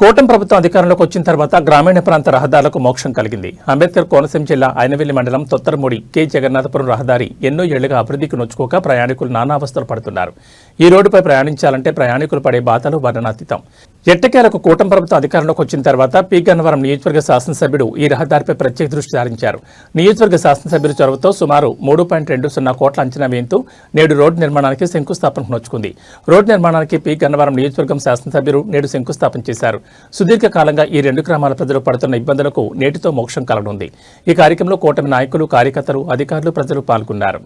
కూటమి ప్రభుత్వం అధికారంలోకి వచ్చిన తర్వాత గ్రామీణ ప్రాంత రహదారులకు మోక్షం కలిగింది. అంబేద్కర్ కోనసీమ జిల్లా ఆయనవెల్లి మండలం తొత్తరమూడి కె. జగన్నాథపురం రహదారి ఎన్నో ఏళ్ళుగా అభివృద్ధికి నొచ్చుకోక ప్రయాణికులు నానావస్థలు పడుతున్నారు. ఈ రోడ్డుపై ప్రయాణించాలంటే ప్రయాణికులు పడే బాధలు వర్ణనాతీతం. ఎట్టకేలకు కూటమి ప్రభుత్వం అధికారంలోకి వచ్చిన తర్వాత పి. గన్నవరం నియోజకవర్గ శాసనసభ్యుడు ఈ రహదారిపై ప్రత్యేక దృష్టి సారించారు. నియోజకవర్గ శాసనసభ్యుల చొరవతో సుమారు మూడు పాయింట్ రెండు సున్నా కోట్ల అంచనా వేయంతో నేడు రోడ్డు నిర్మాణానికి శంకుస్థాపనకు నొచ్చుకుంది. రోడ్డు నిర్మాణానికి పి. గన్నవరం నియోజకవర్గం శాసనసభ్యులు నేడు శంకుస్థాపన చేశారు. సుదీర్ఘ కాలంగా ఈ రెండు గ్రామాల ప్రజలు పడుతున్న ఇబ్బందులకు నేటితో మోక్షం కలగనుంది. ఈ కార్యక్రమంలో కూటమి నాయకులు కార్యకర్తలు అధికారులు ప్రజలు పాల్గొన్నారు.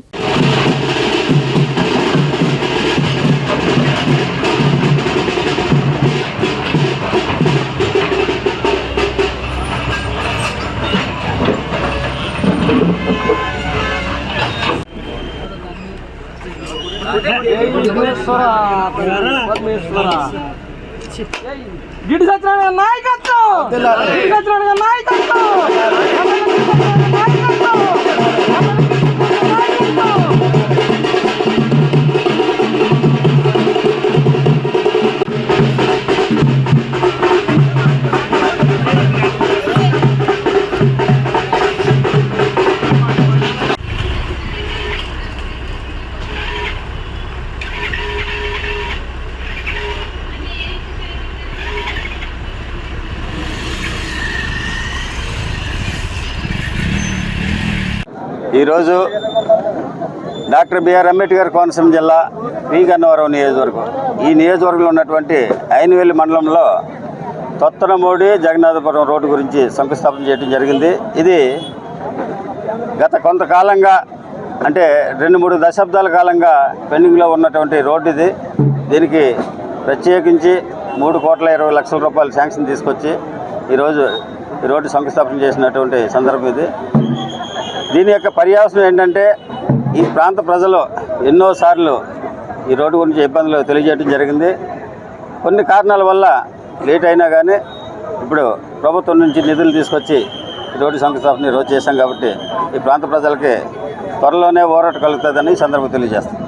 గిడి సత్యనారాయణ గిడి సత్యనారాయణ నాయకత్వం! నాయకత్వం! ఈరోజు డాక్టర్ బిఆర్ అంబేద్కర్ కోనసీమ జిల్లా పి గన్నవరం నియోజకవర్గం. ఈ నియోజకవర్గంలో ఉన్నటువంటి ఐనవేలి మండలంలో తొత్తనమూడి జగన్నాథపురం రోడ్డు గురించి శంకుస్థాపన చేయడం జరిగింది. ఇది గత కొంతకాలంగా అంటే రెండు మూడు దశాబ్దాల కాలంగా పెండింగ్లో ఉన్నటువంటి రోడ్డు ఇది. దీనికి ప్రత్యేకించి మూడు కోట్ల ఇరవై లక్షల రూపాయలు శాంక్షన్ తీసుకొచ్చి ఈరోజు ఈ రోడ్డు శంకుస్థాపన చేసినటువంటి సందర్భం ఇది. దీని యొక్క పర్యావసనం ఏంటంటే ఈ ప్రాంత ప్రజలు ఎన్నోసార్లు ఈ రోడ్డు గురించి ఇబ్బందులు తెలియజేయడం జరిగింది. కొన్ని కారణాల వల్ల లేట్ అయినా కానీ ఇప్పుడు ప్రభుత్వం నుంచి నిధులు తీసుకొచ్చి రోడ్డు శంకుస్థాపన ఈరోజు రోజు చేశాం కాబట్టి ఈ ప్రాంత ప్రజలకి త్వరలోనే ఓరట కలుగుతుందని సందర్భం తెలియజేస్తాం